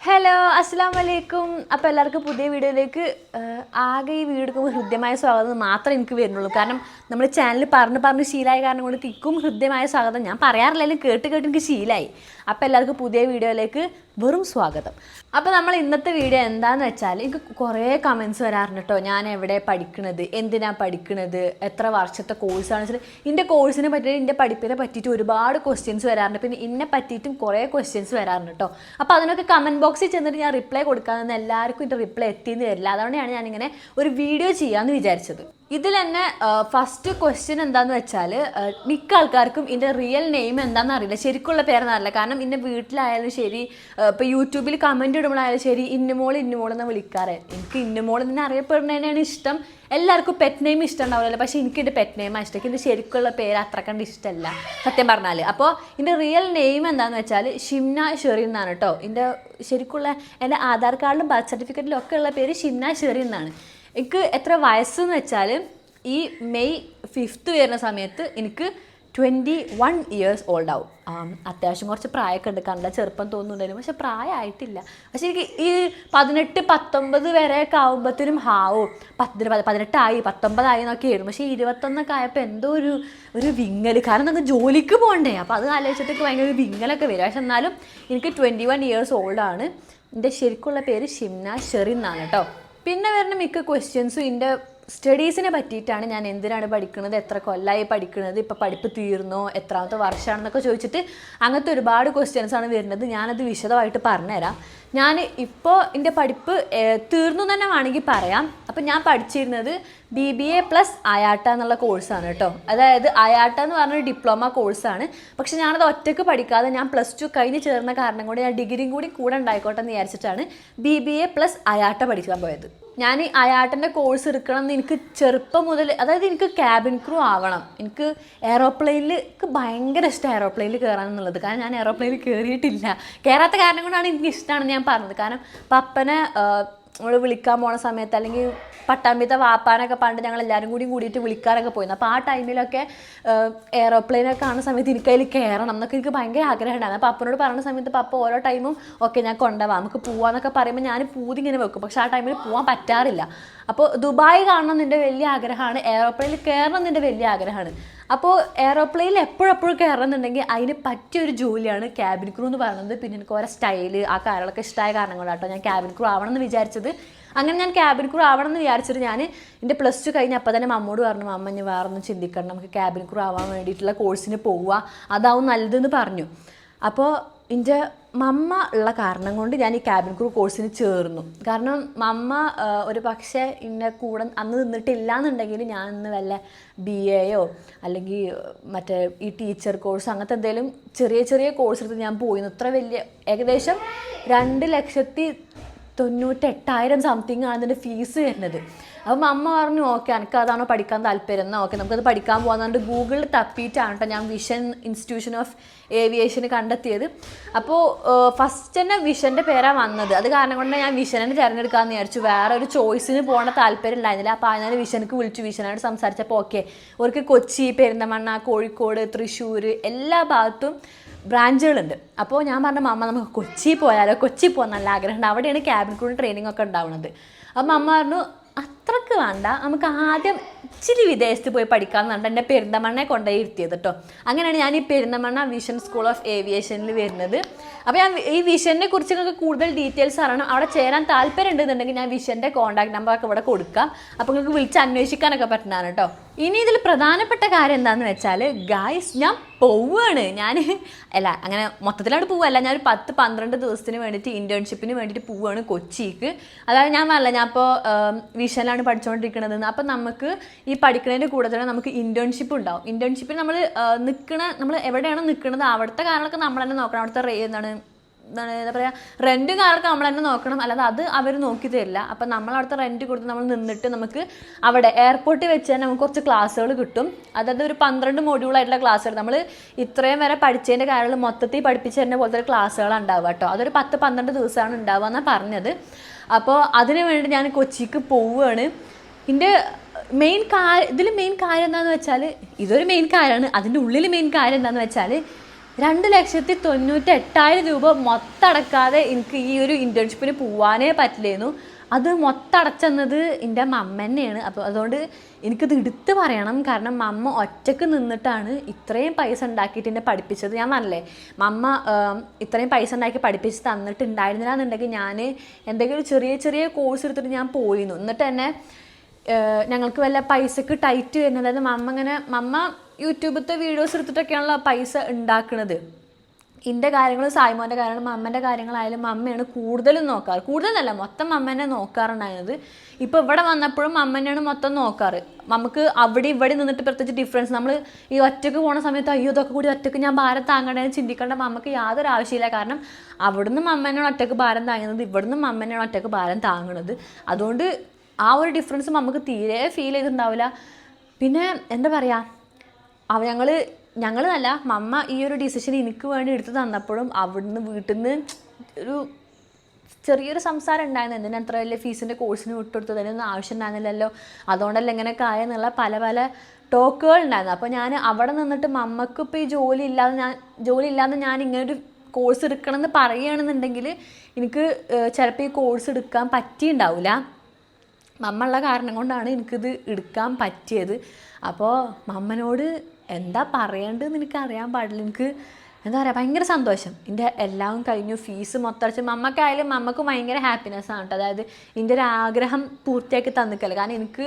Hello അസ്സാം വലൈക്കും അപ്പോൾ എല്ലാവർക്കും പുതിയ വീഡിയോയിലേക്ക് ആകെ ഈ വീഡിയോക്ക് ഹൃദ്യമായ സ്വാഗതം മാത്രമേ എനിക്ക് വരുന്നുള്ളൂ. കാരണം നമ്മൾ ചാനൽ പറഞ്ഞ് പറഞ്ഞ് ശീലമായ കാരണം കൊണ്ട് തിക്കും ഹൃദ്യമായ സ്വാഗതം. ഞാൻ പറയാറില്ലെങ്കിലും കേട്ട് കേട്ട് എനിക്ക് ശീലമായി അപ്പോൾ എല്ലാവർക്കും പുതിയ വീഡിയോയിലേക്ക് വെറും സ്വാഗതം. അപ്പോൾ നമ്മൾ ഇന്നത്തെ വീഡിയോ എന്താണെന്ന് വെച്ചാൽ എനിക്ക് കുറേ കമൻസ് വരാറുണ്ട് കേട്ടോ ഞാൻ എവിടെ പഠിക്കണത്? എന്തിനാണ് പഠിക്കണത്? എത്ര വർഷത്തെ കോഴ്സാണ് വെച്ചാൽ എന്റെ കോഴ്സിനെ പറ്റിയിട്ട് എന്റെ പഠിപ്പിനെ പറ്റിയിട്ട് ഒരുപാട് ക്വസ്റ്റ്യൻസ് വരാറുണ്ട്. പിന്നെ എന്നെ പറ്റിയിട്ടും കുറേ ക്വസ്റ്റ്യൻസ് വരാറുണ്ട് കേട്ടോ അപ്പോൾ അതിനൊക്കെ കമന്റ് ബോക്സിൽ ചെന്നിട്ട് ഞാൻ റിപ്ലൈ കൊടുക്കാമെന്ന് എല്ലാവർക്കും എന്റെ റിപ്ലൈ എത്തിയെന്ന് വരില്ല. അതുകൊണ്ടാണ് ഞാനിങ്ങനെ ഒരു വീഡിയോ ചെയ്യാമെന്ന് വിചാരിച്ചത്. ഇതിൽ തന്നെ ഫസ്റ്റ് ക്വസ്റ്റ്യൻ എന്താന്ന് വെച്ചാൽ മിക്ക ആൾക്കാർക്കും ഇതിന്റെ റിയൽ നെയിം എന്താണെന്ന് അറിയില്ല. ശരിക്കുള്ള പേരെന്നറിയില്ല കാരണം ഇന്നെ വീട്ടിലായാലും ശരി ഇപ്പോൾ യൂട്യൂബിൽ കമന്റ് ഇടുമ്പോഴായാലും ശരി ഇന്നുമോൾ ഇന്നുമോൾ എന്ന് വിളിക്കാറ്. എനിക്ക് ഇന്നുമോൾ എന്ന് അറിയപ്പെടുന്നതിനാണ് ഇഷ്ടം. എല്ലാവർക്കും പെറ്റ് നെയിം ഇഷ്ടം ഉണ്ടാവില്ലല്ലോ പക്ഷേ എനിക്ക് എന്റെ പെറ്റ് നെയിമാണ് ഇഷ്ടം. എനിക്ക് ശരിക്കുള്ള പേര് അത്ര കണ്ട് ഇഷ്ടമല്ല. സത്യം പറഞ്ഞാൽ അപ്പോൾ ഇതിന്റെ റിയൽ നെയിം എന്താണെന്ന് വെച്ചാൽ ഷിംന ഷെറി എന്നാണ് കേട്ടോ എന്റെ ശരിക്കുള്ള എന്റെ ആധാർ കാർഡിലും ബർത്ത് സർട്ടിഫിക്കറ്റിലും ഒക്കെ ഉള്ള പേര് ഷിംന ഷെറി എന്നാണ്. എനിക്ക് എത്ര വയസ്സെന്ന് വെച്ചാൽ ഈ മെയ് ഫിഫ്ത്ത് വരുന്ന സമയത്ത് എനിക്ക് ട്വന്റി വൺ ഇയേഴ്സ് ഓൾഡ് ആവും അത്യാവശ്യം കുറച്ച് പ്രായമൊക്കെ ഉണ്ട്. കണ്ട ചെറുപ്പം തോന്നുന്നുണ്ടായിരുന്നു. പക്ഷെ പ്രായമായിട്ടില്ല. പക്ഷെ എനിക്ക് ഈ പതിനെട്ട് പത്തൊമ്പത് വരെയൊക്കെ ആകുമ്പോഴത്തേനും ഹാവും. പത്തിന് പതിനെട്ടായി പത്തൊമ്പതായി എന്നൊക്കെ ആയിരുന്നു. പക്ഷേ ഇരുപത്തൊന്നൊക്കെ ആയപ്പോൾ എന്തോ ഒരു ഒരു വിങ്ങൽ കാരണം നമുക്ക് ജോലിക്ക് പോകണ്ടേ. അപ്പോൾ അത് ആലോചിച്ചിട്ടൊക്കെ ഭയങ്കര ഒരു വിങ്ങലൊക്കെ വരും. പക്ഷെ എന്നാലും എനിക്ക് ട്വന്റി വൺ ഇയേഴ്സ് ഓൾഡാണ് എന്റെ ശരിക്കുള്ള പേര് ഷിംന ഷെറിൻ എന്നാണ് കേട്ടോ. പിന്നെ വരുന്ന മിക്ക ക്വസ്റ്റ്യൻസും എന്റെ സ്റ്റഡീസിനെ പറ്റിയിട്ടാണ് ഞാൻ എന്തിനാണ് പഠിക്കുന്നത് എത്ര കൊല്ലമായി പഠിക്കുന്നത് ഇപ്പോൾ പഠിപ്പ് തീർന്നോ എത്രാമത്തെ വർഷമാണെന്നൊക്കെ ചോദിച്ചിട്ട് അങ്ങനത്തെ ഒരുപാട് ക്വസ്റ്റ്യൻസ് ആണ് വരുന്നത്. ഞാനത് വിശദമായിട്ട് പറഞ്ഞുതരാം. ഞാൻ ഇപ്പോൾ എന്റെ പഠിപ്പ് തീർന്നു തന്നെ വേണമെങ്കിൽ പറയാം. അപ്പം ഞാൻ പഠിച്ചിരുന്നത് B B A plus IATA എന്നുള്ള കോഴ്സാണ് കേട്ടോ അതായത് അയാട്ട എന്ന് പറഞ്ഞൊരു ഡിപ്ലോമ കോഴ്സാണ് പക്ഷെ ഞാനത് ഒറ്റയ്ക്ക് പഠിക്കാതെ ഞാൻ പ്ലസ് ടു കഴിഞ്ഞ് ചേർന്ന കാരണം കൊണ്ട് ഞാൻ ഡിഗ്രിയും കൂടി കൂടെ ഉണ്ടായിക്കോട്ടെ എന്ന് വിചാരിച്ചിട്ടാണ് B B A plus IATA പഠിക്കാൻ പോയത്. ഞാൻ ഈ അയാട്ടന്റെ കോഴ്സ് എടുക്കണം എന്ന് എനിക്ക് ചെറുപ്പം മുതൽ അതായത് എനിക്ക് ക്യാബിൻ ക്രൂ ആവണം. എനിക്ക് എയറോപ്ലെയിനിൽ എനിക്ക് ഭയങ്കര ഇഷ്ടം എയറോപ്ലെയിനിൽ കയറാൻ എന്നുള്ളത്. കാരണം ഞാൻ എയറോപ്ലെയിനിൽ കയറിയിട്ടില്ല കയറാത്ത കാരണം കൊണ്ടാണ് എനിക്ക് ഇഷ്ടമാണെന്ന് ഞാൻ പറഞ്ഞത്. കാരണം പപ്പനെ നമ്മൾ വിളിക്കാൻ പോണ സമയത്ത് അല്ലെങ്കിൽ പട്ടാമ്പിത്തെ വാപ്പാനൊക്കെ പണ്ട് ഞങ്ങൾ എല്ലാവരും കൂടി കൂടിയിട്ട് വിളിക്കാറൊക്കെ പോയിരുന്നു. അപ്പോൾ ആ ടൈമിലൊക്കെ എയറോപ്ലെയിനൊക്കെ കാണുന്ന സമയത്ത് എനിക്ക് അതിൽ കയറണം എന്നൊക്കെ എനിക്ക് ഭയങ്കര ആഗ്രഹം ഉണ്ടായിരുന്നു. അപ്പോൾ അപ്പനോട് പറയുന്ന സമയത്ത് പപ്പ ഓരോ ടൈമും ഓക്കെ ഞാൻ കൊണ്ടുപോവാം നമുക്ക് പോവാന്നൊക്കെ പറയുമ്പോൾ ഞാൻ പൂതി ഇങ്ങനെ വെക്കും. പക്ഷേ ആ ടൈമിൽ പോകാൻ പറ്റാറില്ല. അപ്പോൾ ദുബായ് കാണണം എന്റെ വലിയ ആഗ്രഹമാണ് എയറോപ്ലെയിനിൽ കയറണം എന്നെ വലിയ ആഗ്രഹമാണ്. അപ്പോൾ എയറോപ്ലെയിനിൽ എപ്പോഴെപ്പോഴും കയറുന്നുണ്ടെങ്കിൽ അതിന് പറ്റിയൊരു ജോലിയാണ് ക്യാബിൻ ക്രൂ എന്ന് പറയുന്നത്. പിന്നെ എനിക്ക് ഓരോ സ്റ്റൈൽ ആ കാര്യങ്ങളൊക്കെ ഇഷ്ടമായ കാരണം കൊണ്ടാട്ടോ ഞാൻ ക്യാബിൻ ക്രൂ ആവണം എന്ന് വിചാരിച്ചത്. അങ്ങനെ ഞാൻ ക്യാബിൻ ക്രൂ ആവണമെന്ന് വിചാരിച്ചിട്ട് ഞാൻ എന്റെ പ്ലസ് ടു കഴിഞ്ഞ് അപ്പോൾ തന്നെ മമ്മോട് പറഞ്ഞു അമ്മ ഞാൻ വേറെ ഒന്നും ചിന്തിക്കണം നമുക്ക് ക്യാബിൻ ക്രൂ ആവാൻ വേണ്ടിയിട്ടുള്ള കോഴ്സിന് പോവുക അതാവും നല്ലതെന്ന് പറഞ്ഞു. അപ്പോൾ എന്റെ മമ്മ ഉള്ള കാരണം കൊണ്ട് ഞാൻ ഈ ക്യാബിൻ ക്രൂ കോഴ്സിന് ചേർന്നു. കാരണം മമ്മ ഒരു പക്ഷേ ഇന്നെ കൂടെ അന്ന് നിന്നിട്ടില്ല എന്നുണ്ടെങ്കിൽ ഞാൻ ഇന്ന് വല്ല ബി എയോ അല്ലെങ്കിൽ മറ്റേ ഈ ടീച്ചർ കോഴ്സ് അങ്ങനത്തെ എന്തെങ്കിലും ചെറിയ ചെറിയ കോഴ്സ് എടുത്ത് ഞാൻ പോയിരുന്നു ഇത്ര വലിയ ഏകദേശം രണ്ട് ലക്ഷത്തി തൊണ്ണൂറ്റെട്ടായിരം സംതിങ് ആണ് ഫീസ് വരുന്നത്. അപ്പം അമ്മ പറഞ്ഞു ഓക്കെ എനിക്ക് അതാണോ പഠിക്കാൻ താല്പര്യം? എന്നാൽ ഓക്കെ നമുക്കത് പഠിക്കാൻ പോകാന്നുകൊണ്ട് ഗൂഗിളിൽ തപ്പിയിട്ടാണ് കേട്ടോ ഞാൻ വിഷൻ ഇൻസ്റ്റിറ്റ്യൂഷൻ ഓഫ് ഏവിയേഷന് കണ്ടെത്തിയത്. അപ്പോൾ ഫസ്റ്റ് തന്നെ വിഷന്റെ പേരാണ് വന്നത്. അത് കാരണം കൊണ്ട് ഞാൻ വിഷനെ തിരഞ്ഞെടുക്കാമെന്ന് വിചാരിച്ചു. വേറെ ഒരു ചോയ്സിന് പോകേണ്ട താല്പര്യം ഉണ്ടായിരുന്നില്ല അപ്പോൾ ഞാൻ വിഷനക്ക് വിളിച്ചു. വിഷനായിട്ട് സംസാരിച്ചപ്പോൾ ഓക്കെ അവർക്ക് കൊച്ചി പെരിന്തമണ്ണ കോഴിക്കോട് തൃശ്ശൂർ എല്ലാ ഭാഗത്തും ബ്രാഞ്ചുകളുണ്ട്. അപ്പോൾ ഞാൻ പറഞ്ഞ മമ്മ നമുക്ക് കൊച്ചി പോയാലോ? കൊച്ചി പോകാൻ നല്ല ആഗ്രഹമുണ്ട്. അവിടെയാണ് ക്യാബിൻ ക്രൂ ട്രെയിനിങ് ഒക്കെ ഉണ്ടാവുന്നത് അപ്പം അമ്മ പറഞ്ഞു അത്രയ്ക്ക് വേണ്ട. നമുക്ക് ആദ്യം ഇച്ചിരി വിദേശത്ത് പോയി പഠിക്കാമെന്ന് പറഞ്ഞിട്ട് എന്റെ പെരിന്തമണ്ണയെ കൊണ്ടുപോയി ഇരുത്തിയത് കേട്ടോ അങ്ങനെയാണ് ഞാൻ ഈ പെരുന്തമണ്ണ വിഷൻ സ്കൂൾ ഓഫ് ഏവിയേഷനിൽ വരുന്നത്. അപ്പോൾ ഞാൻ ഈ വിഷനെ കുറിച്ച് നിങ്ങൾക്ക് കൂടുതൽ ഡീറ്റെയിൽസ് അറിയണം. അവിടെ ചേരാൻ താല്പര്യം ഉണ്ടെന്നുണ്ടെങ്കിൽ ഞാൻ വിഷന്റെ കോൺടാക്ട് നമ്പറൊക്കെ ഇവിടെ കൊടുക്കാം. അപ്പോൾ നിങ്ങൾക്ക് വിളിച്ച് അന്വേഷിക്കാനൊക്കെ പറ്റുന്നതാണ് കേട്ടോ ഇനി ഇതിൽ പ്രധാനപ്പെട്ട കാര്യം എന്താണെന്ന് വെച്ചാൽ ഗായ്സ് ഞാൻ പോവുകയാണ് ഞാൻ അല്ല അങ്ങനെ മൊത്തത്തിലാണ് പോവുകയല്ല ഞാൻ ഒരു പത്ത് പന്ത്രണ്ട് ദിവസത്തിന് വേണ്ടിയിട്ട് ഇന്റേൺഷിപ്പിന് വേണ്ടിയിട്ട് പോവുകയാണ് കൊച്ചിക്ക്. അതായത് ഞാൻ പറഞ്ഞില്ല ഞാൻ ഇപ്പോൾ വിഷനിലാണ് പഠിച്ചുകൊണ്ടിരിക്കുന്നത് അപ്പോൾ നമുക്ക് ഈ പഠിക്കുന്നതിന്റെ കൂടെ തന്നെ നമുക്ക് ഇന്റേൺഷിപ്പ് ഉണ്ടാവും. ഇന്റേൺഷിപ്പിൽ നമ്മൾ നിൽക്കണ നമ്മൾ എവിടെയാണ് നിൽക്കുന്നത് അവിടുത്തെ കാര്യങ്ങളൊക്കെ നമ്മൾ തന്നെ നോക്കണം. അവിടുത്തെ എന്താണ്? എന്താണ് എന്താ പറയുക റെന്റ് നമ്മൾ തന്നെ നോക്കണം. അല്ലാതെ അത് അവർ നോക്കി തരില്ല. അപ്പം നമ്മൾ അവിടുത്തെ റെന്റ് കൊടുത്ത് നമ്മൾ നിന്നിട്ട് നമുക്ക് അവിടെ എയർപോർട്ടിൽ വെച്ച് തന്നെ നമുക്ക് കുറച്ച് ക്ലാസ്സുകൾ കിട്ടും. അതായത് ഒരു പന്ത്രണ്ട് മൊഡ്യൂളായിട്ടുള്ള ക്ലാസ്സുകൾ നമ്മൾ ഇത്രയും വരെ പഠിച്ചതിന്റെ കാര്യങ്ങൾ മൊത്തത്തിൽ പഠിപ്പിച്ച് തന്നെ പോലത്തെ ക്ലാസ്സുകളാണ് ഉണ്ടാവുക കേട്ടോ. അതൊരു പത്ത് പന്ത്രണ്ട് ദിവസമാണ് ഉണ്ടാവുക എന്നാണ് പറഞ്ഞത്. അപ്പോൾ അതിന് വേണ്ടി ഞാൻ കൊച്ചിക്ക് പോവുകയാണ്. എന്റെ മെയിൻ കാര്യം ഇതിൽ മെയിൻ കാര്യം എന്താണെന്ന് വെച്ചാൽ ഇതൊരു മെയിൻ കാര്യമാണ്. അതിന്റെ ഉള്ളിൽ മെയിൻ കാര്യം എന്താണെന്ന് വെച്ചാൽ രണ്ട് ലക്ഷത്തി തൊണ്ണൂറ്റി എട്ടായിരം രൂപ മൊത്തടക്കാതെ എനിക്ക് ഈ ഒരു ഇന്റേൺഷിപ്പിന് പോവാനേ പറ്റില്ലായിരുന്നു അത് മൊത്തം അടച്ചെന്നത് എന്റെ മമ്മ തന്നെയാണ് അപ്പോൾ അതുകൊണ്ട് എനിക്കത് എടുത്ത് പറയണം. കാരണം മമ്മ ഒറ്റയ്ക്ക് നിന്നിട്ടാണ് ഇത്രയും പൈസ ഉണ്ടാക്കിയിട്ട് എന്നെ പഠിപ്പിച്ചത്. ഞാൻ പറഞ്ഞില്ലേ മമ്മ ഇത്രയും പൈസ ഉണ്ടാക്കി പഠിപ്പിച്ച് തന്നിട്ടുണ്ടായിരുന്നില്ല എന്നുണ്ടെങ്കിൽ ഞാൻ എന്തെങ്കിലും ചെറിയ ചെറിയ കോഴ്സ് എടുത്തിട്ട് ഞാൻ പോയിരുന്നു. എന്നിട്ട് തന്നെ ഞങ്ങൾക്ക് വല്ല പൈസക്ക് ടൈറ്റ് വരുന്നത്. അതായത് മമ്മ ഇങ്ങനെ മമ്മ യൂട്യൂബിലത്തെ വീഡിയോസ് എടുത്തിട്ടൊക്കെയാണല്ലോ പൈസ ഉണ്ടാക്കുന്നത് എന്റെ കാര്യങ്ങൾ സായ്മോന്റെ കാര്യങ്ങൾ അമ്മേന്റെ കാര്യങ്ങളായാലും അമ്മയാണ് കൂടുതലും നോക്കാറ്. കൂടുതലല്ല മൊത്തം അമ്മേനെ നോക്കാറുണ്ടായിരുന്നത്. ഇപ്പോൾ ഇവിടെ വന്നപ്പോഴും അമ്മേനെയാണ് മൊത്തം നോക്കാറ്. നമുക്ക് അവിടെ ഇവിടെ നിന്നിട്ട് പ്രത്യേകിച്ച് ഡിഫറൻസ് നമ്മൾ ഈ ഒറ്റയ്ക്ക് പോണ സമയത്ത് അയ്യോ ഇതൊക്കെ കൂടി ഒറ്റയ്ക്ക് ഞാൻ ഭാരം താങ്ങണ്ടേന്ന് ചിന്തിക്കേണ്ട നമുക്ക് യാതൊരു ആവശ്യമില്ല. കാരണം അവിടുന്ന് അമ്മേനാണ് ഒറ്റയ്ക്ക് ഭാരം താങ്ങുന്നത്. ഇവിടുന്ന് അമ്മേനാണ് ഒറ്റയ്ക്ക് ഭാരം താങ്ങുന്നത് അതുകൊണ്ട് ആ ഒരു ഡിഫറൻസ് നമുക്ക് തീരെ ഫീൽ ചെയ്തിട്ടുണ്ടാവില്ല. പിന്നെ എന്താ പറയുക അവ ഞങ്ങൾ ഞങ്ങളല്ല മമ്മ ഈ ഒരു ഡിസിഷൻ എനിക്ക് വേണ്ടി എടുത്ത് തന്നപ്പോഴും അവിടുന്ന് വീട്ടിൽ നിന്ന് ഒരു ചെറിയൊരു സംസാരം ഉണ്ടായിരുന്നു. എന്തിനാ അത്ര വലിയ ഫീസിന്റെ കോഴ്സിന് വിട്ടുകൊടുത്തത് അതിനൊന്നും ആവശ്യം ഉണ്ടായിരുന്നില്ലല്ലോ. അതുകൊണ്ടല്ല ഇങ്ങനെയൊക്കെ ആയെന്നുള്ള പല പല ടോക്കുകൾ ഉണ്ടായിരുന്നു. അപ്പോൾ ഞാൻ അവിടെ നിന്നിട്ട് മമ്മക്ക് ഇപ്പോൾ ഈ ജോലി ഇല്ലാതെ ഞാൻ ജോലി ഇല്ലാതെ ഞാൻ ഇങ്ങനൊരു കോഴ്സ് എടുക്കണം എന്ന് പറയുകയാണെന്നുണ്ടെങ്കിൽ എനിക്ക് ചിലപ്പോൾ ഈ കോഴ്സ് എടുക്കാൻ പറ്റിയിട്ടുണ്ടാവില്ല മമ്മുള്ള കാരണം കൊണ്ടാണ് എനിക്കിത് എടുക്കാൻ പറ്റിയത്. അപ്പോൾ മമ്മനോട് എന്താ പറയേണ്ടതെന്ന് എനിക്ക് അറിയാൻ പാടില്ല. എനിക്ക് എന്താ പറയുക ഭയങ്കര സന്തോഷം. എന്റെ എല്ലാം കഴിഞ്ഞു ഫീസ് മൊത്തം അടച്ച്. മമ്മക്കായാലും മമ്മക്ക് ഭയങ്കര ഹാപ്പിനെസ് ആണ് കേട്ടോ അതായത് എന്റെ ഒരു ആഗ്രഹം പൂർത്തിയാക്കി തന്നിക്കല്ല. കാരണം എനിക്ക്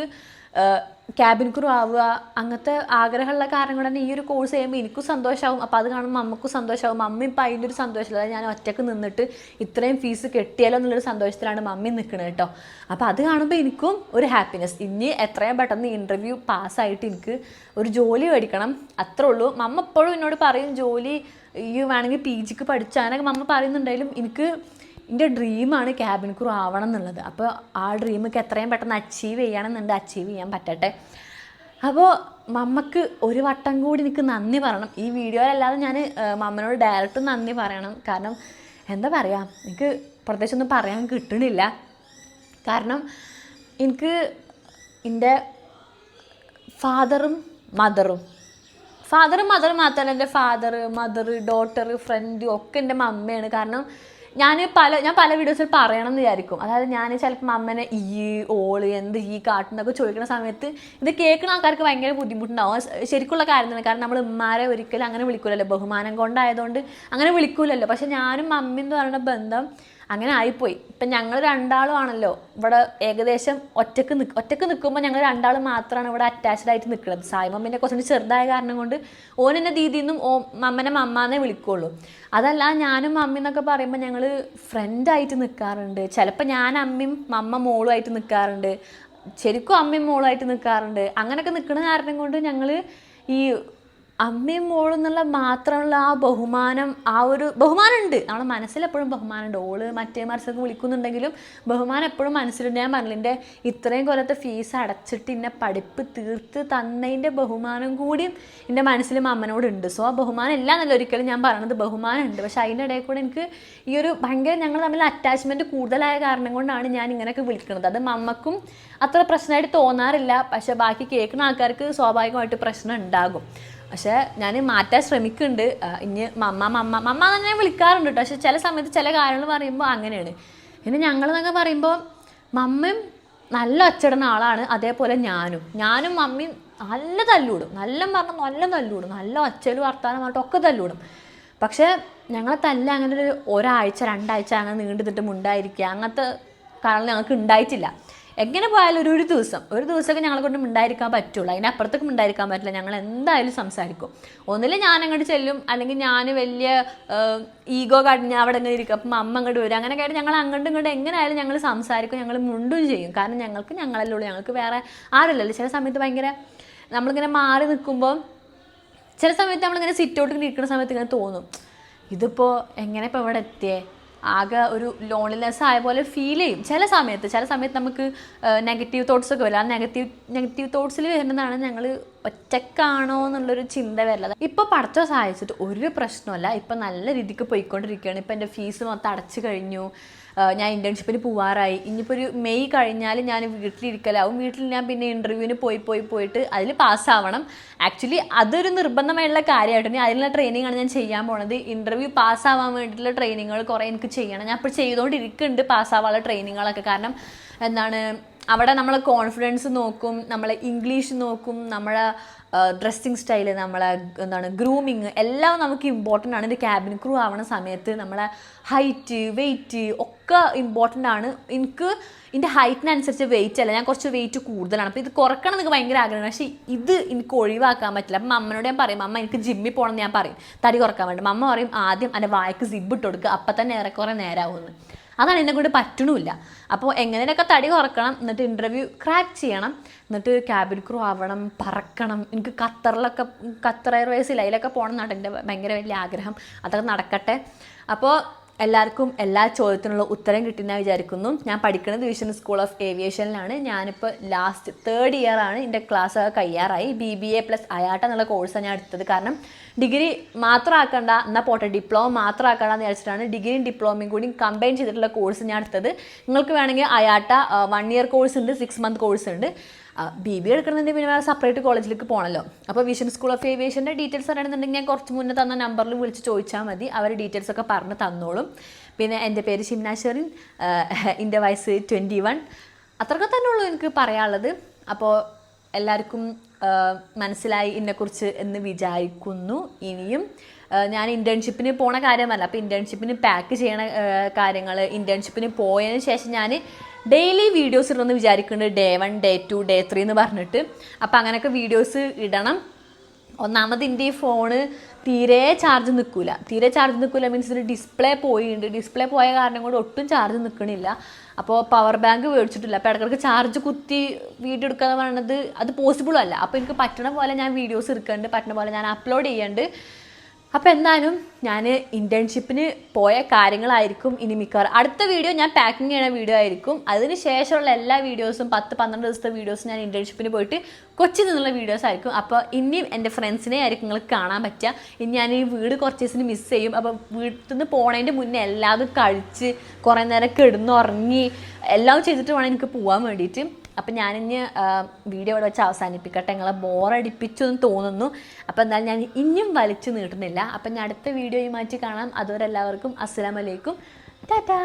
ക്യാബിൻ ക്രൂ ആവുക അങ്ങനത്തെ ആഗ്രഹമുള്ള കാരണം കൊണ്ട് തന്നെ ഈ ഒരു കോഴ്സ് ചെയ്യുമ്പോൾ എനിക്കും സന്തോഷമാവും അപ്പോൾ അത് കാണുമ്പോൾ അമ്മക്കും സന്തോഷമാവും മമ്മി ഇപ്പം അതിന്റെ ഒരു സന്തോഷമില്ല ഞാൻ ഒറ്റയ്ക്ക് നിന്നിട്ട് ഇത്രയും ഫീസ് കെട്ടിയാലോ എന്നുള്ളൊരു സന്തോഷത്തിലാണ് മമ്മി നിൽക്കുന്നത് കേട്ടോ. അപ്പോൾ അത് കാണുമ്പോൾ എനിക്കും ഒരു ഹാപ്പിനെസ് ഇനി എത്രയും പെട്ടെന്ന് ഇന്റർവ്യൂ പാസ്സായിട്ട് എനിക്ക് ഒരു ജോലി മേടിക്കണം. അത്രേ ഉള്ളൂ. മമ്മ എപ്പോഴും എന്നോട് പറയും ജോലി ഈ വേണമെങ്കിൽ പി ജിക്ക് പഠിച്ചാനൊക്കെ മമ്മ പറയുന്നുണ്ടെങ്കിലും എനിക്ക് എന്റെ ഡ്രീമാണ് ക്യാബിൻ ക്രൂ ആവണം എന്നുള്ളത്. അപ്പോൾ ആ ഡ്രീമൊക്കെ എത്രയും പെട്ടെന്ന് അച്ചീവ് ചെയ്യണമെന്നുണ്ട്. അച്ചീവ് ചെയ്യാൻ പറ്റട്ടെ. അപ്പോൾ മമ്മക്ക് ഒരു വട്ടം കൂടി എനിക്ക് നന്ദി പറയണം. ഈ വീഡിയോയിലല്ലാതെ ഞാൻ മമ്മനോട് ഡയറക്റ്റ് നന്ദി പറയണം. കാരണം എന്താ പറയുക എനിക്ക് പ്രത്യേകിച്ചൊന്നും പറയാൻ കിട്ടണില്ല. കാരണം എനിക്ക് എന്റെ ഫാദറും മദറും ഫാദറും മദറും മാത്രമല്ല എന്റെ ഫാദർ മദർ ഡോട്ടർ ഫ്രണ്ട് ഒക്കെ എന്റെ മമ്മയാണ്. കാരണം ഞാൻ പല ഞാൻ പല വീഡിയോസിൽ പറയണം എന്ന് വിചാരിക്കും. അതായത് ഞാൻ ചിലപ്പം അമ്മനെ ഈ ഓൾ എന്ത് ഈ കാട്ടുന്നൊക്കെ ചോദിക്കുന്ന സമയത്ത് ഇത് കേൾക്കുന്ന ആൾക്കാർക്ക് ഭയങ്കര ബുദ്ധിമുട്ടുണ്ടാവും. ശരിക്കുള്ള കാര്യം തന്നെ. കാരണം നമ്മൾ ഉമ്മാരെ ഒരിക്കലും അങ്ങനെ വിളിക്കൂലല്ലോ. ബഹുമാനം കൊണ്ടായതുകൊണ്ട് അങ്ങനെ വിളിക്കൂലല്ലോ. പക്ഷെ ഞാനും അമ്മ എന്ന് പറയുന്ന ബന്ധം അങ്ങനെ ആയിപ്പോയി. ഇപ്പം ഞങ്ങൾ രണ്ടാളും ആണല്ലോ ഇവിടെ ഏകദേശം ഒറ്റയ്ക്ക് നിൽക്കും ഒറ്റയ്ക്ക് നിൽക്കുമ്പോൾ ഞങ്ങൾ രണ്ടാൾ മാത്രമാണ് ഇവിടെ അറ്റാച്ച്ഡ് ആയിട്ട് നിൽക്കുന്നത് സായി മമ്മീനെ കുറച്ചുകൂടി ചെറുതായ കാരണം കൊണ്ട് ഓൻ എന്നെ ദീദിന്നും ഓ മമ്മനെ മമ്മാന്നേ വിളിക്കുള്ളൂ. അതല്ല ഞാനും മമ്മി എന്നൊക്കെ പറയുമ്പോൾ ഞങ്ങൾ ഫ്രണ്ടായിട്ട് നിൽക്കാറുണ്ട് ചിലപ്പോൾ ഞാൻ അമ്മയും മമ്മ മോളുമായിട്ട് നിൽക്കാറുണ്ട് ശരിക്കും അമ്മയും മോളുമായിട്ട് നിൽക്കാറുണ്ട് അങ്ങനെയൊക്കെ നിൽക്കുന്ന കാരണം കൊണ്ട് ഞങ്ങൾ ഈ അമ്മയും മോളും എന്നുള്ള മാത്രമുള്ള ആ ബഹുമാനം ആ ഒരു ബഹുമാനമുണ്ട്. നമ്മളെ മനസ്സിലെപ്പോഴും ബഹുമാനമുണ്ട്. ഓൾ മറ്റേ മറിച്ചൊക്കെ വിളിക്കുന്നുണ്ടെങ്കിലും ബഹുമാനം എപ്പോഴും മനസ്സിലുണ്ട്. ഞാൻ പറഞ്ഞില്ല ഇത്രയും കൊല്ലത്തെ ഫീസ് അടച്ചിട്ട് എന്നെ പഠിപ്പ് തീർത്ത് തന്നതിന്റെ ബഹുമാനം കൂടിയും എന്റെ മനസ്സിലും അമ്മനോടുണ്ട്. സോ ആ ബഹുമാനം എല്ലാം നല്ല ഒരിക്കലും ഞാൻ പറയണത്. ബഹുമാനമുണ്ട്. പക്ഷെ അതിന്റെ ഇടയിൽ കൂടെ എനിക്ക് ഈ ഒരു ഭയങ്കര ഞങ്ങൾ തമ്മിൽ അറ്റാച്ച്മെന്റ് കൂടുതലായ കാരണം കൊണ്ടാണ് ഞാൻ ഇങ്ങനെയൊക്കെ വിളിക്കുന്നത് അത് അമ്മക്കും അത്ര പ്രശ്നമായിട്ട് തോന്നാറില്ല. പക്ഷെ ബാക്കി കേൾക്കുന്ന ആൾക്കാർക്ക് സ്വാഭാവികമായിട്ട് പ്രശ്നം ഉണ്ടാകും. പക്ഷേ ഞാൻ മാറ്റാൻ ശ്രമിക്കുന്നുണ്ട്. ഇനി മമ്മ മമ്മ മമ്മ തന്നെ വിളിക്കാറുണ്ട് കേട്ടോ പക്ഷെ ചില സമയത്ത് ചില കാര്യങ്ങൾ പറയുമ്പോൾ അങ്ങനെയാണ്. പിന്നെ ഞങ്ങളെന്നൊക്കെ പറയുമ്പോൾ മമ്മയും നല്ല ഒച്ചടുന്ന ആളാണ്. അതേപോലെ ഞാനും. ഞാനും മമ്മിയും നല്ല തല്ലൂടും. നല്ല പറഞ്ഞാൽ നല്ല തല്ലൂടും. നല്ല ഒച്ചയിൽ വർത്താനം പറഞ്ഞിട്ട് ഒക്കെ തല്ലൂടും. പക്ഷേ ഞങ്ങളെ തല്ല അങ്ങനെ ഒരു ഒരാഴ്ച രണ്ടാഴ്ച അങ്ങനെ നീണ്ടു നിന്നിട്ട് അങ്ങനത്തെ കാരണം ഞങ്ങൾക്ക് ഉണ്ടായിട്ടില്ല. എങ്ങനെ പോയാലും ഒരു ഒരു ദിവസം. ഒരു ദിവസമൊക്കെ ഞങ്ങളെ കൊണ്ട് മിണ്ടായിരിക്കാൻ പറ്റുള്ളൂ. അതിനപ്പുറത്തേക്ക് മിണ്ടായിരിക്കാൻ പറ്റില്ല. ഞങ്ങൾ എന്തായാലും സംസാരിക്കും. ഒന്നിൽ ഞാൻ അങ്ങോട്ട് ചെല്ലും. അല്ലെങ്കിൽ ഞാൻ വലിയ ഈഗോ കടിഞ്ഞ് അവിടെ ഇങ്ങനെ ഇരിക്കും. അപ്പം അമ്മ അങ്ങോട്ട് വരും. അങ്ങനെയൊക്കെ ആയിട്ട് ഞങ്ങൾ അങ്ങോട്ടും ഇങ്ങോട്ടും എങ്ങനെയായാലും ഞങ്ങൾ സംസാരിക്കും. ഞങ്ങൾ മുണ്ടും ചെയ്യും. കാരണം ഞങ്ങൾക്ക് ഞങ്ങളല്ലേ ഉള്ളൂ. ഞങ്ങൾക്ക് വേറെ ആരല്ലല്ലോ ചില സമയത്ത് ഭയങ്കര നമ്മളിങ്ങനെ മാറി നിൽക്കുമ്പോൾ ചില സമയത്ത് നമ്മളിങ്ങനെ സിറ്റ് ഔട്ട് ഇരിക്കുന്ന സമയത്ത് ഇങ്ങനെ തോന്നും. ഇതിപ്പോൾ എങ്ങനെ ഇപ്പോൾ ഇവിടെ എത്തിയേ? ആകെ ഒരു ലോൺലിനെസ് ആയ പോലെ ഫീൽ ചെയ്യും. ചില സമയത്ത് ചില സമയത്ത് നമുക്ക് നെഗറ്റീവ് തോട്ട്സ് ഒക്കെ വരും. ആ നെഗറ്റീവ് നെഗറ്റീവ് തോട്ട്സിൽ വരുന്നതാണ് ഞങ്ങൾ ഒറ്റക്കാണോ എന്നുള്ളൊരു ചിന്ത വരില്ല ഇപ്പോൾ പഠിച്ച സഹായിച്ചിട്ട് ഒരു പ്രശ്നമല്ല ഇപ്പം നല്ല രീതിക്ക് പോയിക്കൊണ്ടിരിക്കുകയാണ്. ഇപ്പം എന്റെ ഫീസ് മൊത്തം അടച്ചു കഴിഞ്ഞു. ഞാൻ ഇന്റേൺഷിപ്പിന് പോവാറായി. ഇനിയിപ്പോൾ ഒരു മെയ് കഴിഞ്ഞാൽ ഞാൻ വീട്ടിലിരിക്കലാവും. വീട്ടിൽ ഞാൻ പിന്നെ ഇന്റർവ്യൂവിന് പോയി പോയി പോയിട്ട് അതിൽ പാസ്സാവണം ആക്ച്വലി അതൊരു നിർബന്ധമായിട്ടുള്ള കാര്യമായിട്ട്. ഇനി അതിനുള്ള ട്രെയിനിങ് ആണ് ഞാൻ ചെയ്യാൻ പോണത്. ഇന്റർവ്യൂ പാസ്സാവാൻ വേണ്ടിയിട്ടുള്ള ട്രെയിനിങ്ങുകൾ കുറേ എനിക്ക് ചെയ്യണം. ഞാൻ ഇപ്പോൾ ചെയ്തുകൊണ്ടിരിക്കുന്നുണ്ട് പാസ്സാവാനുള്ള ട്രെയിനിങ്ങുകളൊക്കെ കാരണം എന്താണ് അവിടെ നമ്മളെ കോൺഫിഡൻസ് നോക്കും നമ്മളെ ഇംഗ്ലീഷ് നോക്കും നമ്മളെ ഡ്രസ്സിങ് സ്റ്റൈൽ നമ്മളെ എന്താണ് ഗ്രൂമിങ് എല്ലാം നമുക്ക് ഇമ്പോർട്ടന്റ് ആണ്. ഇത് ക്യാബിൻ ക്രൂ ആവണ സമയത്ത് നമ്മളെ ഹൈറ്റ് വെയിറ്റ് ഒക്കെ ഇമ്പോർട്ടന്റ് ആണ്. എനിക്ക് എന്റെ ഹൈറ്റിനനുസരിച്ച് വെയിറ്റ് അല്ല. ഞാൻ കുറച്ച് വെയിറ്റ് കൂടുതലാണ്. അപ്പോൾ ഇത് കുറക്കണം എനിക്ക് ഭയങ്കര ആഗ്രഹമാണ്. പക്ഷേ ഇത് എനിക്ക് ഒഴിവാക്കാൻ പറ്റില്ല. അപ്പം അമ്മനോട് ഞാൻ പറയും അമ്മ എനിക്ക് ജിമ്മിൽ പോകണം എന്ന് ഞാൻ പറയും. തടി കുറയ്ക്കാൻ വേണ്ടി. അമ്മ പറയും ആദ്യം എന്റെ വായ്ക്ക് സിബ് ഇട്ട് കൊടുക്കുക അപ്പം തന്നെ ഏറെക്കുറെ നേരാവുമെന്ന്. അതാണ് എന്നെ കൊണ്ട് പറ്റണമില്ല. അപ്പോൾ എങ്ങനെയൊക്കെ തടി കുറക്കണം എന്നിട്ട് ഇന്റർവ്യൂ ക്രാക്ക് ചെയ്യണം എന്നിട്ട് ക്യാബിൻ ക്രൂ ആവണം പറക്കണം. എനിക്ക് ഖത്തറിലൊക്കെ ഖത്തർ എയർവേസ് അതിലൊക്കെ പോകണം എന്നാണ് എന്റെ ഭയങ്കര വലിയ ആഗ്രഹം. അതൊക്കെ നടക്കട്ടെ. അപ്പോൾ എല്ലാവർക്കും എല്ലാ ചോദ്യത്തിനുള്ള ഉത്തരം കിട്ടുന്ന വിചാരിക്കുന്നു. ഞാൻ പഠിക്കുന്നത് വിഷൻ സ്കൂൾ ഓഫ് ഏവിയേഷനിലാണ് ഞാനിപ്പോൾ ലാസ്റ്റ് തേർഡ് ഇയർ ആണ് എന്റെ class കയ്യാറായി B B A plus IATA എന്നുള്ള കോഴ്സാണ് ഞാൻ എടുത്തത്. കാരണം ഡിഗ്രി മാത്രം ആക്കണ്ട എന്നാൽ പോട്ടെ ഡിപ്ലോമ മാത്രം ആക്കണ്ട എന്ന് വിചാരിച്ചിട്ടാണ് ഡിഗ്രിയും ഡിപ്ലോമയും കൂടി കമ്പൈൻ ചെയ്തിട്ടുള്ള കോഴ്സ് ഞാൻ എടുത്തത്. നിങ്ങൾക്ക് വേണമെങ്കിൽ അയാട്ട വൺ ഇയർ കോഴ്സ് ഉണ്ട് സിക്സ് മന്ത് കോഴ്സ് ഉണ്ട്. ബി ബി എടുക്കണമെന്നുണ്ടെങ്കിൽ പിന്നെ വേറെ സെപ്പറേറ്റ് കോളേജിലേക്ക് പോകണമല്ലോ അപ്പോൾ വിഷൻ സ്കൂൾ ഓഫ് ഏവിയേഷന്റെ ഡീറ്റെയിൽസ് അറിയണമെന്നുണ്ടെങ്കിൽ ഞാൻ കുറച്ച് മുന്നേ തന്ന നമ്പറിൽ വിളിച്ച് ചോദിച്ചാൽ മതി. അവർ ഡീറ്റെയിൽസ് ഒക്കെ പറഞ്ഞ് തന്നോളും. പിന്നെ എന്റെ പേര് ഷിംന എന്റെ വയസ്സ് ട്വന്റി വൺ അത്രയൊക്കെ തന്നെ ഉള്ളൂ എനിക്ക് പറയാനുള്ളത്. അപ്പോൾ എല്ലാവർക്കും മനസ്സിലായി എന്നെക്കുറിച്ച് എന്ന് വിചാരിക്കുന്നു. ഇനിയും ഞാൻ ഇന്റേൺഷിപ്പിന് പോണ കാര്യമല്ല. അപ്പോൾ ഇന്റേൺഷിപ്പിന് പാക്ക് ചെയ്യണ കാര്യങ്ങൾ ഇന്റേൺഷിപ്പിന് പോയതിന് ശേഷം ഞാൻ ഡെയിലി വീഡിയോസ് ഇടണമെന്ന് വിചാരിക്കുന്നുണ്ട് day one day two day three എന്ന് പറഞ്ഞിട്ട്. അപ്പോൾ അങ്ങനെയൊക്കെ വീഡിയോസ് ഇടണം. ഒന്നാമത് എന്റെ ഈ ഫോണ് തീരെ ചാർജ് നിൽക്കില്ല തീരെ ചാർജ് നിൽക്കില്ല മീൻസ് ഒരു ഡിസ്പ്ലേ പോയിട്ടുണ്ട് ഡിസ്പ്ലേ പോയ കാരണം കൊണ്ട് ഒട്ടും ചാർജ് നിൽക്കണില്ല. അപ്പോൾ പവർ ബാങ്ക് മേടിച്ചിട്ടില്ല. അപ്പോൾ ഇടയ്ക്കിടയ്ക്ക് ചാർജ് കുത്തി വീഡിയോ എടുക്കുക എന്ന് പറയുന്നത് അത് പോസിബിളും അല്ല. അപ്പോൾ എനിക്ക് പറ്റണ പോലെ ഞാൻ വീഡിയോസ് എടുക്കുന്നുണ്ട് പറ്റണ പോലെ ഞാൻ അപ്ലോഡ് ചെയ്യുന്നുണ്ട് അപ്പോൾ എന്തായാലും ഞാൻ ഇന്റേൺഷിപ്പിന് പോയ കാര്യങ്ങളായിരിക്കും ഇനി മിക്കവാറും. അടുത്ത വീഡിയോ ഞാൻ പാക്കിംഗ് ചെയ്യുന്ന വീഡിയോ ആയിരിക്കും. അതിന് ശേഷമുള്ള എല്ലാ വീഡിയോസും പത്ത് പന്ത്രണ്ട് ദിവസത്തെ വീഡിയോസും ഞാൻ ഇന്റേൺഷിപ്പിന് പോയിട്ട് കൊച്ചിയിൽ നിന്നുള്ള വീഡിയോസ് ആയിരിക്കും. അപ്പോൾ ഇനിയും എന്റെ ഫ്രണ്ട്സിനെ ആയിരിക്കും നിങ്ങൾക്ക് കാണാൻ പറ്റുക. ഇനി ഞാൻ ഈ വീട് കുറച്ച് ദിവസത്തിന് മിസ് ചെയ്യും. അപ്പോൾ വീട്ടിൽ നിന്ന് പോണതിന്റെ മുന്നേ എല്ലാതും കഴിച്ച് കുറേ നേരം കിടന്നുറങ്ങി എല്ലാം ചെയ്തിട്ട് വേണം എനിക്ക് പോകാൻ വേണ്ടിയിട്ട്. അപ്പം ഞാനിഞ്ഞ് വീഡിയോ ഇവിടെ വെച്ച് അവസാനിപ്പിക്കട്ടെ. നിങ്ങളെ ബോറടിപ്പിച്ചു എന്ന് തോന്നുന്നു. അപ്പോൾ എന്തായാലും ഞാൻ ഇനിയും വലിച്ചു നീട്ടുന്നില്ല. അപ്പം ഞാൻ അടുത്ത വീഡിയോയുമായിട്ട് കാണാം. അതുവരെ എല്ലാവർക്കും അസ്സലാമലൈക്കും ടാറ്റാ!